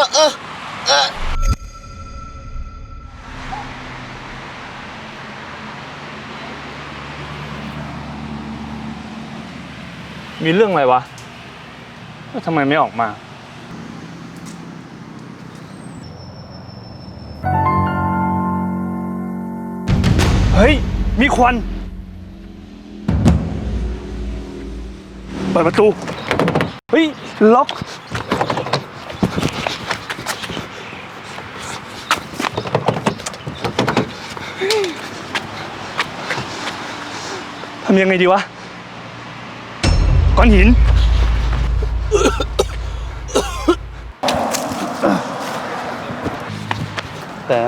อเออเออมีเรื่องอะไรวะแล้วทำไมไม่ออกมา เฮ้ย มีควัน เปิดประตู เฮ้ย ล็อกำยังไงดีวะ ก้อนหิน แต่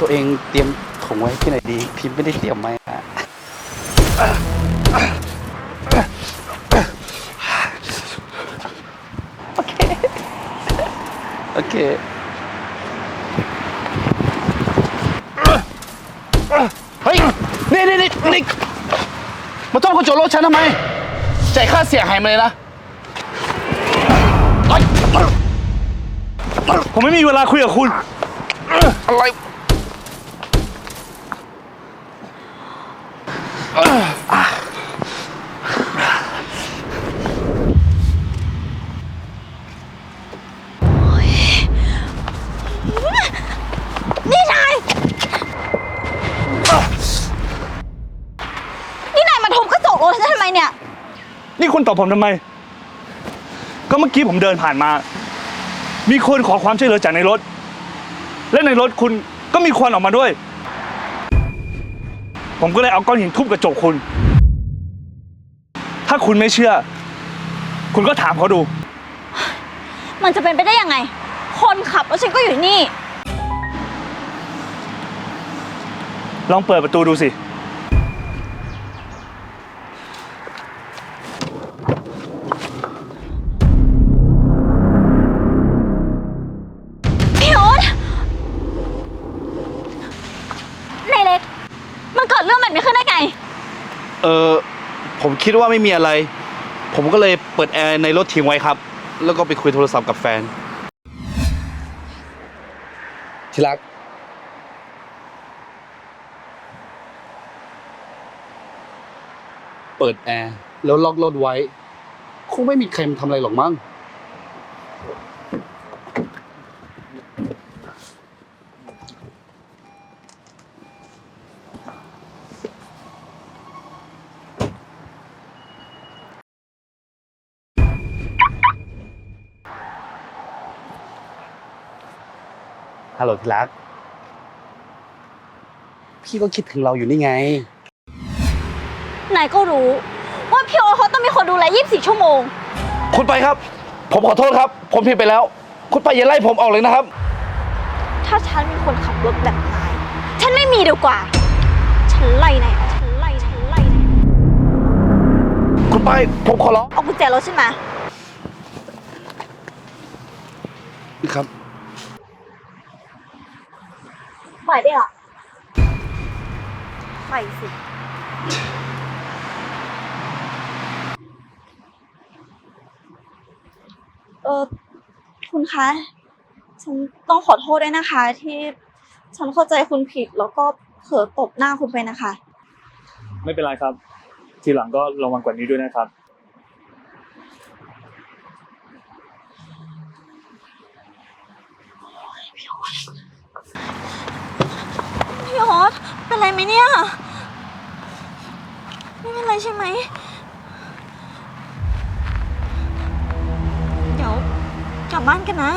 ตัวเองเตรียมถุงไว้ที่ไหนดี พิมพ์ไม่ได้เตรียมไว้อะโอเค โอเค เฮ้ย นี่นี่นี่นี่ มาต้องกระจกรถฉันทำไมจ่ายค่าเสียหายมาเลยนะเอ้ยผมไม่มีเวลาคุยกับคุณ อะไร มาทุบกระจกรถฉันทำไมเนี่ย นี่คุณตอบผมทำไม ก็เมื่อกี้ผมเดินผ่านมา มีคนขอความช่วยเหลือจากในรถ และในรถคุณก็มีควันออกมาด้วย ผมก็เลยเอาก้อนหินทุบกระจกคุณ ถ้าคุณไม่เชื่อ คุณก็ถามเขาดู มันจะเป็นไปได้ยังไง คนขับรถฉันก็อยู่นี่ ลองเปิดประตูดูสิ เล็ก มันเกิดเรื่องแบบนี้ขึ้นได้ไง เออผมคิดว่าไม่มีอะไร ผมก็เลยเปิดแอร์ในรถทิ้งไว้ครับ แล้วก็ไปคุยโทรศัพท์กับแฟน ที่รัก เปิดแอร์แล้วล็อกรถไว้ คงไม่มีใครมาทำอะไรหรอกมั้ง ฮัลโหลที่รัก พี่ก็คิดถึงเราอยู่นี่ไง นายก็รู้ ว่าพี่โอ๊ตเขาต้องมีคนดูแล 24 ชั่วโมง คุณไปครับ ผมขอโทษครับ ผมผิดไปแล้ว คุณไปอย่าไล่ผมออกเลยนะครับ ถ้าฉันมีคนขับรถแบบนาย ฉันไม่มีดีกว่า ฉันไล่นายออกฉันไล่ฉันไล่นายคุณไป ผมขอร้องเอากุญแจรถฉันมานี่ครับ ปล่อยได้หรอไปสิ เออคุณคะ ฉันต้องขอโทษด้วยนะคะ ที่ฉันเข้าใจคุณผิดแล้วก็เผลอตบหน้าคุณไปนะคะ ไม่เป็นไรครับ ทีหลังก็ระวังกว่านี้ด้วยนะครับ โอ๊ตเป็นไรไหมเนี่ย ไม่เป็นไรใช่ไหม เดี๋ยวกลับบ้านกันนะ